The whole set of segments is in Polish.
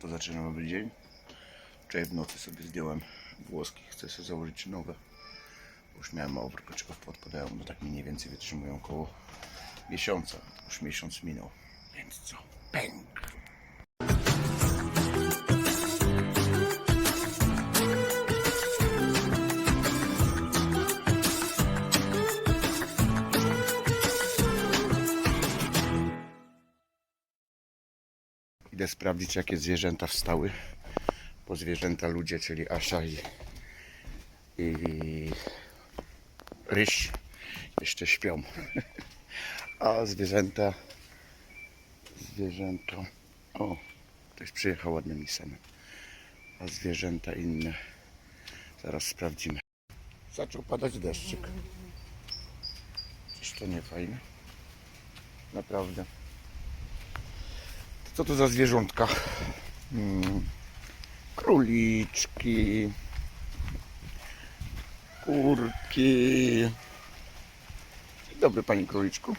to zaczyna nowy dzień. Wczoraj w nocy sobie zdjąłem włoski, chcę sobie założyć nowe. Już miałem mało warkoczyków podpadają, no tak mniej więcej wytrzymują około miesiąca. Już miesiąc minął, więc co? Pęk! Idę sprawdzić, jakie zwierzęta wstały. Bo zwierzęta ludzie, czyli Asia i, i Ryś jeszcze śpią. A zwierzęta, zwierzęta, o, ktoś przyjechał ładnym Nissanem. A zwierzęta inne, zaraz sprawdzimy. Zaczął padać deszczyk. Czyż to nie fajne? Naprawdę. Co to za zwierzątka? Hmm. Króliczki. Kurki. Dobry Panie Króliczku.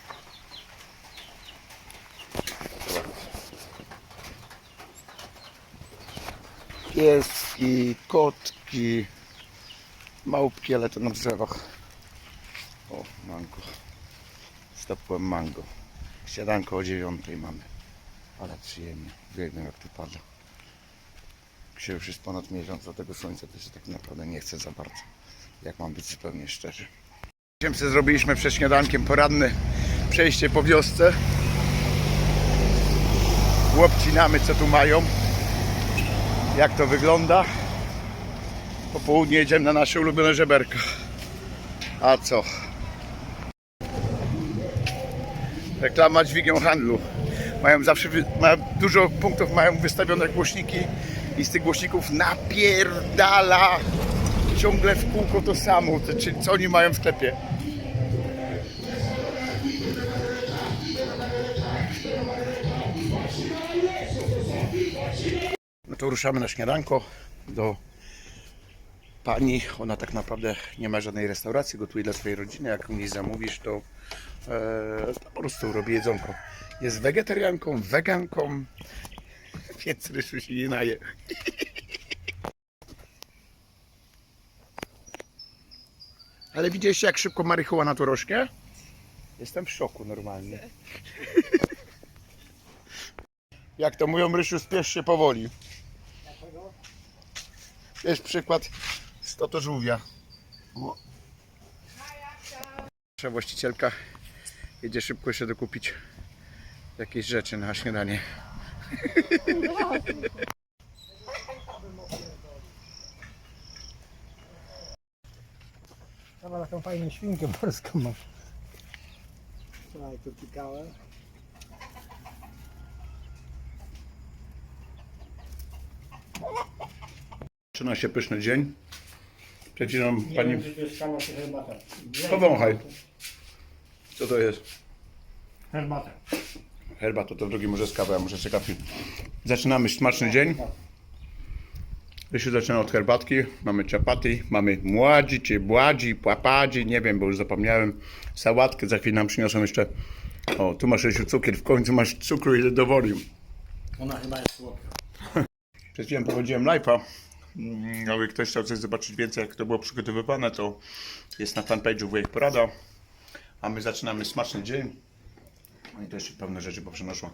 Pieski, kotki, małpki, ale to na drzewach. O, mango. Stopłem mango. Śniadanko o dziewiątej mamy. Ale przyjemnie. Uwielbiam jak tu pada. Dzisiaj już jest ponad miesiąc, a tego słońca też tak naprawdę nie chcę za bardzo. Jak mam być zupełnie szczery. Sobie zrobiliśmy przed śniadankiem poranne przejście po wiosce. Łopcinamy co tu mają. Jak to wygląda. Po południu jedziemy na nasze ulubione żeberka. A co? Reklama dźwigiem handlu. Mają zawsze mają dużo punktów, mają wystawione głośniki i z tych głośników napierdala ciągle w kółko to samo, to, czy co oni mają w sklepie. No to ruszamy na śniadanko do pani. Ona tak naprawdę nie ma żadnej restauracji, gotuje dla swojej rodziny. Jak u niej zamówisz, to, e, to po prostu robi jedzonko. Jest wegetarianką, weganką, więc rysu się nie naje. Ale widzieliście jak szybko marihuana tu rośnie? Jestem w szoku normalnie. Jak to mówią Rysiu, spiesz się powoli. Jest przykład z to żółwia. O. Nasza właścicielka jedzie szybko jeszcze dokupić jakieś rzeczy na śniadanie. Chyba taką fajną świnkę morską masz. Wczoraj tu pikałem. Zaczyna się pyszny dzień. Przecinam pani. Nie wiem, czy to jest kawa czy herbata. Powąchaj. Co to jest? Herbata. Herbata to drugi może z kawą, a może z kawy. Zaczynamy smaczny dzień. Rysiu zaczyna od herbatki. Mamy ciapaty, mamy mładzi, czy bładzi, płapadzi, nie wiem, bo już zapomniałem. Sałatkę, za chwilę nam przyniosą jeszcze. O, tu masz Rysiu cukier, w końcu masz cukru ile dowolił. Ona chyba jest słodka. Przed chwilą prowadziłem live'a. Mm, Jakby ktoś chciał coś zobaczyć więcej, jak to było przygotowywane, to jest na fanpage'u Wujek Porada. A my zaczynamy smaczny dzień. No i to jeszcze pewne rzeczy poprzenoszło.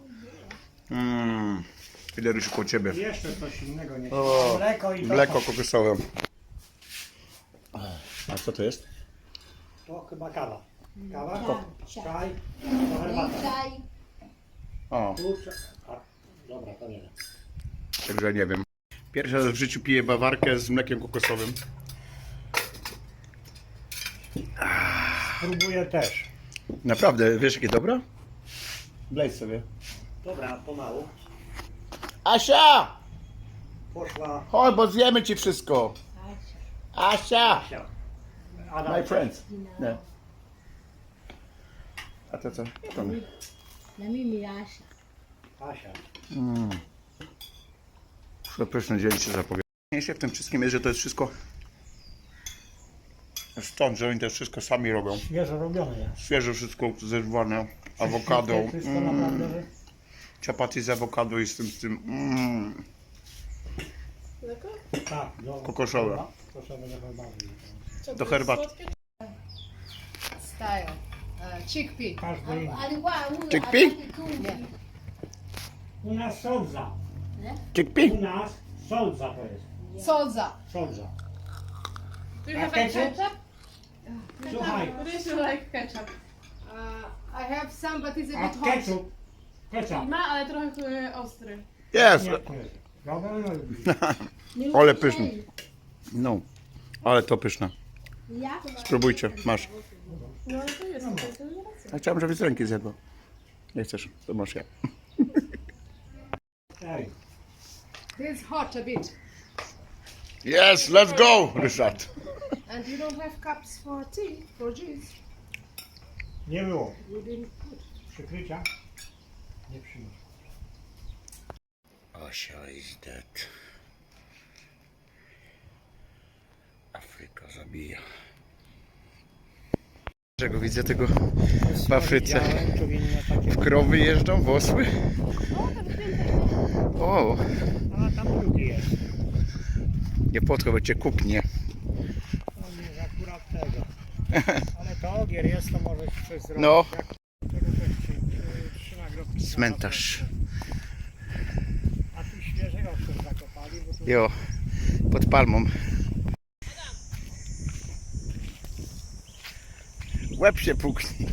Mmm, ile Rysiu koło Ciebie? Jeszcze coś innego nie O, Mleko i Mleko kokosowe. A co to jest? To chyba kawa. Kawa, Czaj. czaj, to herbata. Czaj. O, Kurczę. A, dobra, to nie wiem. także nie wiem. Pierwszy raz w życiu piję bawarkę z mlekiem kokosowym. Spróbuję też. Naprawdę, wiesz jakie dobra? Wlej sobie. Dobra, pomału. Asia! Poszła Chodź, bo zjemy Ci wszystko. Asia! Asia. Adam, My friends. Nie. A to co? To my. Na mimi Asia. Asia. Przepyszny dzień się zapowiada. Najważniejsze w tym wszystkim jest, że to jest wszystko stąd, że oni to wszystko sami robią. Świeżo robione jest. Świeże wszystko zerwane, awokado, Wszystko mm, naprawdę, że... z awokado i z tym, z tym. Mm. Tak, do, Kokoszowe. Kokoszowe do herbaty. Do herbaty. Style. Uh, chickpea. Każdy inny. U- Chickpea? ali tu- Nie. U. Chickpea? U nas sołdza to jest. Soza. Sołdza. Do you A have ketchup? ketchup? Słuchaj, like ketchup? Uh, I have some, but it's a a bit hot. ketchup? Ketchup. Ma, ale trochę e, ostry. Jest! Nie, to jest. Dobra, no lubisz. Ale pyszny. No, ale to pyszne. Ja? Spróbujcie, masz. No ale to jest, to jest, to jest racja. Ja chciałem, żebyś z ręki zjadła. Nie chcesz, to masz ja. Ej, It's hot a bit. Yes, let's go, Ryszard. And you don't have cups for tea, for juice. nie było. You didn't put. Przykrycia? Nie przyniósł. Asia is dead. Afryka zabija. Czego widzę tego w Afryce? Takie. Krowy jeżdżą, wosły? O, A tam drugi jest. nie podchodź, bo cię kupnie. On jest akurat tego. Ale to ogier jest, to możesz coś zrobić. No. Cmentarz. A tu świeżego też zakopali, bo tu Jo, pod palmą. Łeb się puknie.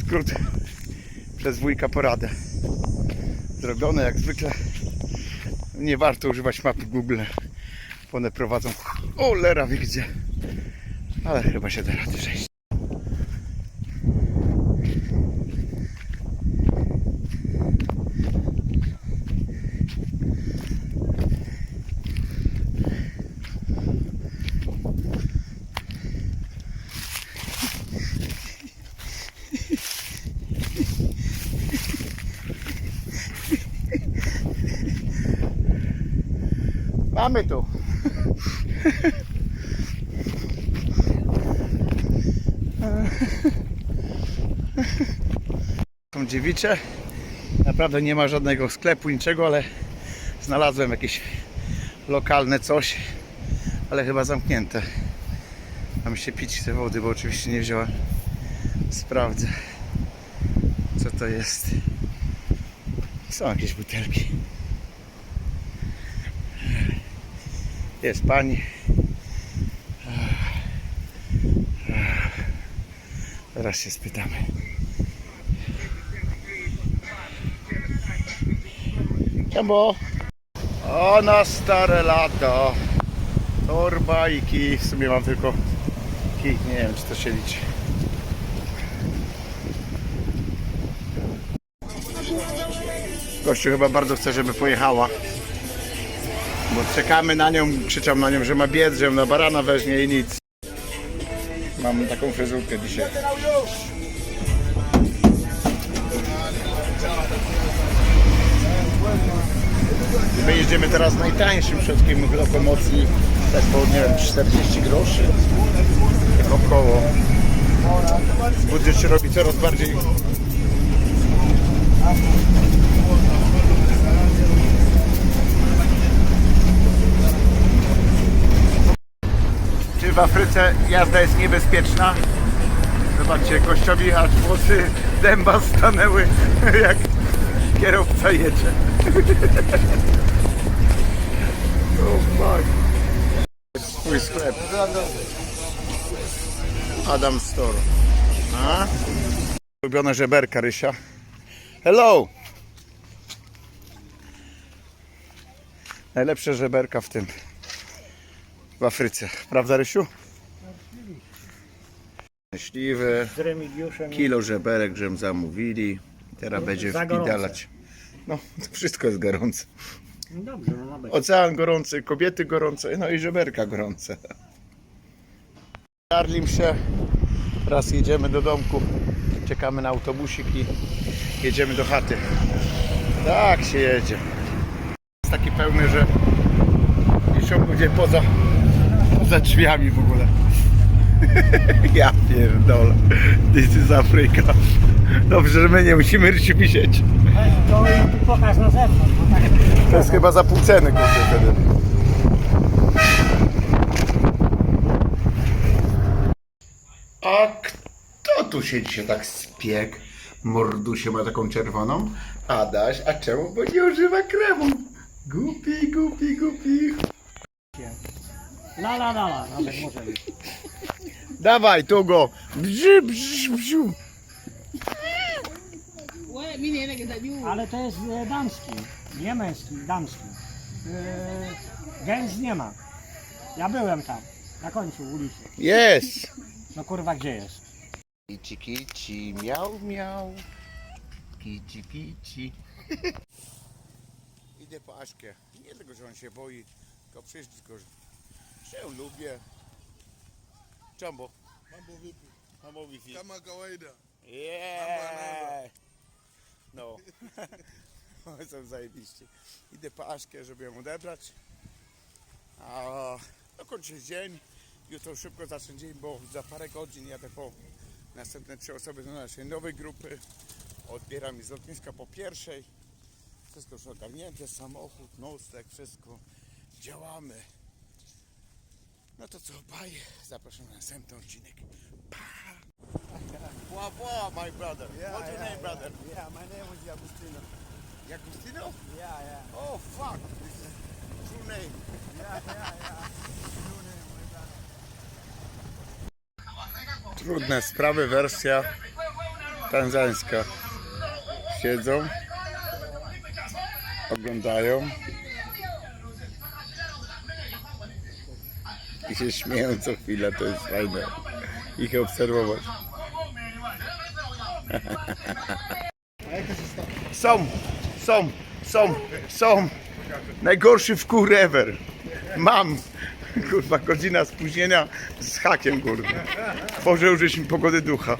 Skrót przez wujka poradę. Zrobione jak zwykle. Nie warto używać mapy Google. bo One prowadzą cholera wie gdzie. Ale chyba się da rady przejść. Mamy tu. Są dziewicze. Naprawdę nie ma żadnego sklepu, niczego, ale znalazłem jakieś lokalne coś, ale chyba zamknięte. Mam się pić te wody, bo oczywiście nie wziąłem. Sprawdzę, co to jest. Są jakieś butelki. Jest pani. Teraz się spytamy. Czemu? O, na stare lata. Torba i kij. W sumie mam tylko kij. Nie wiem, czy to się liczy. Gościu chyba bardzo chce, żeby pojechała. Bo czekamy na nią, krzyczą na nią, że ma biec, że na barana weźmie i nic. Mam taką fryzurkę dzisiaj. My jedziemy teraz najtańszym środkiem lokomocji, tak po nie wiem, 40 groszy. Tak około. Budżet się robi coraz bardziej w Afryce jazda jest niebezpieczna? Zobaczcie, gościowi aż włosy dęba stanęły, jak kierowca jedzie. oh fuck. Swój sklep. Adam Store. A? Ulubione żeberka Rysia. Hello! Najlepsze żeberka w tym w Afryce. Prawda, Rysiu? Myśliwe, z Remigiuszem. kilo żeberek, żem zamówili. Teraz będzie Za gorące. wpidalać. No, to wszystko jest gorące. No dobrze, no ma być. Ocean gorący, kobiety gorące, no i żeberka gorące. Darlim się. Teraz jedziemy do domku. Czekamy na autobusik i jedziemy do chaty. Tak się jedzie. Jest taki pełny, że piszą ludzie poza, poza drzwiami w ogóle. ja pierdolę. This is Afryka. Dobrze, że my nie musimy wisieć. To pokaż na zewnątrz. To jest chyba za pół ceny kurczę wtedy. A kto tu się tak spiekł? Mordusie ma taką czerwoną. Adaś, a czemu? Bo nie używa kremu. Głupi, głupi, głupi. La la la la, nawet może być. Dawaj, tu go. Brzy, brzy, brzy. Ale to jest e, damski, nie męski, damski. E, gęs nie ma. Ja byłem tam, na końcu ulicy. Jest. No kurwa, gdzie jest? Kici, kici, miał, miał. Kici, kici. Idę po Aśkę. Nie tylko, że on się boi, tylko przyjść, tylko, że się lubię. Jumbo. Mambo vipi? Mambo wifi. Kama kawaida. Yeah. No. Są zajebiście. Idę po Aśkę, żeby ją odebrać. A no kończy się dzień. Jutro szybko zacznę dzień, bo za parę godzin jadę po następne trzy osoby do naszej nowej grupy. Odbieram ich z lotniska po pierwszej. Wszystko już ogarnięte, samochód, nostek, wszystko. Działamy. No to co, bye. Zapraszam na następny odcinek. Pa! Wow, wow, my brother. What's your name, brother? Yeah, my name is Agustino. Agustino? Yeah, yeah. Oh, fuck. This is true name. Yeah, yeah, yeah. New name, my brother. Trudne sprawy, wersja tanzańska. Siedzą, oglądają i się śmieją co chwilę, to jest fajne ich obserwować. Są, są, są, są. Najgorszy w kur ever. Mam. Kurwa, godzina spóźnienia z hakiem, kurwa. Boże, użyć mi pogody ducha.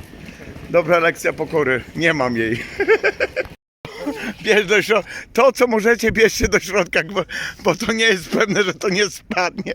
Dobra lekcja pokory. Nie mam jej. Bierz do środka. To, co możecie, bierzcie do środka, bo, bo to nie jest pewne, że to nie spadnie.